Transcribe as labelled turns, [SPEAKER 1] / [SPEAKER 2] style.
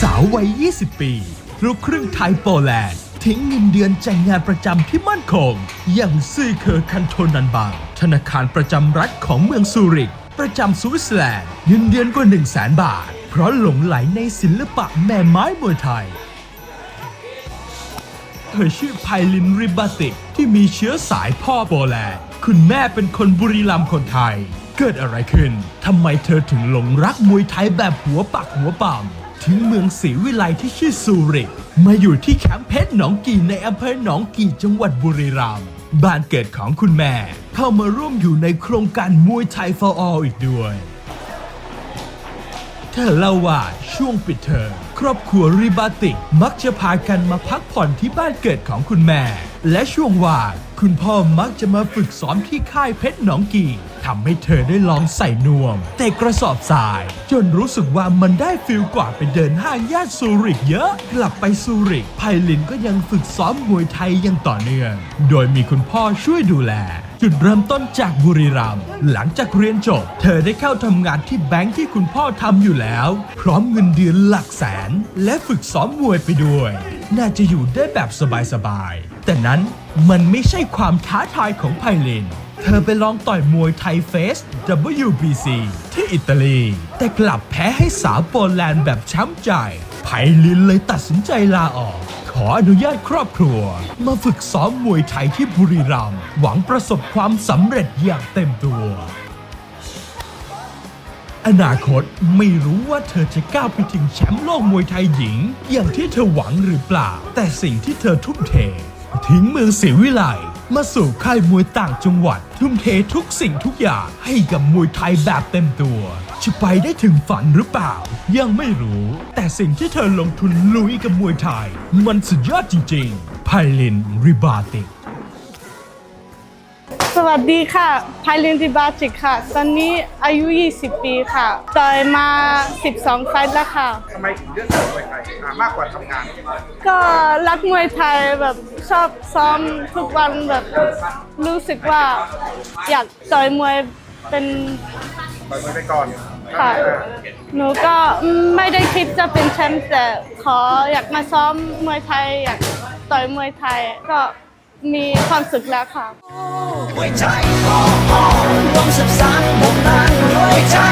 [SPEAKER 1] สาววัย 20 ปี ลูกครึ่งไทยโปแลนด์ ทิ้งเงินเดือนจ่ากงานประจำที่มั่นคง อย่างซื่อเคอคันโทนันบังธนาคารประจำรัฐของเมืองซูริก ประจำสวิตเซอร์แลนด์ เงินเดือนกว่า 1 0 0 0 0แบาท เพราะหลงไหลในศิลปะแม่ไม้มวยไทย เธอชื่อไพลินริบาติกที่มีเชื้อสายพ่อโปแลนด์คุณแม่เป็นคนบุรีรัมย์คนไทย เกิดอะไรขึ้นทำไมเธอถึงหลงรักมวยไทยแบบหัวปักหัวปั๊มถึงเมืองศรีวิไลที่ชื่อซูริกมาอยู่ที่แคมป์เพชรหนองกี่ในอำเภอหนองกี่จังหวัดบุรีรัมย์บ้านเกิดของคุณแม่ เข้ามาร่วมอยู่ในโครงการมวยไทย for all อีกด้วย เธอเล่าว่าช่วงปิดเทอมครอบครัวริบาติกมักจะพากันมาพักผ่อนที่บ้านเกิดของคุณแม่ และช่วงว่างคุณพ่อมักจะมาฝึกซ้อมที่ค่ายเพชรหนองกีทำให้เธอได้ลองใส่นวม แต่กระสอบทราย จนรู้สึกว่ามันได้ฟิลกว่าไปเดินห้างย่านซูริกเยอะ กลับไปซูริกไพลินก็ยังฝึกซ้อมมวยไทยอย่างต่อเนื่อง โดยมีคุณพ่อช่วยดูแล จุดเริ่มต้นจากบุรีรัมย์หลังจากเรียนจบ เธอได้เข้าทำงานที่แบงค์ที่คุณพ่อทำอยู่แล้ว พร้อมเงินเดือนหลักแสน และฝึกซ้อมมวยไปด้วย น่าจะอยู่ได้แบบสบายๆ แต่นั้นมันไม่ใช่ความท้าทายของไพลินเธอไปลองต่อยมวยไทยเฟส WBC ที่อิตาลี แต่กลับแพ้ให้สาวโปแลนด์แบบช้ำใจ ลินเลยตัดสินใจลาออก ขออนุญาตครอบครัว มาฝึกซ้อมมวยไทยที่บุรีรัมย์หวังประสบความสำเร็จอย่างเต็มตัว อนาคตไม่รู้ว่าเธอจะก้าวไปถึงแชมป์โลกมวยไทยหญิง อย่างที่เธอหวังหรือเปล่า แต่สิ่งที่เธอทุ่มเท ทิ้งเมืองศรีวิไล มาสู่ค่ายมวยต่างจังหวัด ทุ่มเททุกสิ่งทุกอย่างให้กับมวยไทยแบบเต็มตัว จะไปได้ถึงฝันหรือเปล่า ยังไม่รู้ แต่สิ่งที่เธอลงทุนลุยกับมวยไทย มันสุดยอดจริงๆไพลินริบาติก
[SPEAKER 2] สวัสดีค่ะไพลินติบาจิกค่ะ ตอนนี้อายุ 20 ปีค่ะ ต่อยมา 12 ไฟต์แล้วค่ะ
[SPEAKER 3] ทำไมถึงเลือกต่อยมวยไทยอ่ามากกว่าทำงาน
[SPEAKER 2] ก็รักมวยไทยแบบชอบซ้อมทุกวันแบบรู้สึกว่าอยากต่อยมวยเป็น
[SPEAKER 3] ต่อยมวยไปก่อน
[SPEAKER 2] ค่ะ หนูก็ไม่ได้คิดจะเป็นแชมป์แต่ขออยากมาซ้อมมวยไทยอยากต่อยมวยไทยก็ มีความสุขแล้วค่ะ
[SPEAKER 4] มวยไทยโอ้โอ้รวมสืบสานวงนั้นมวยให้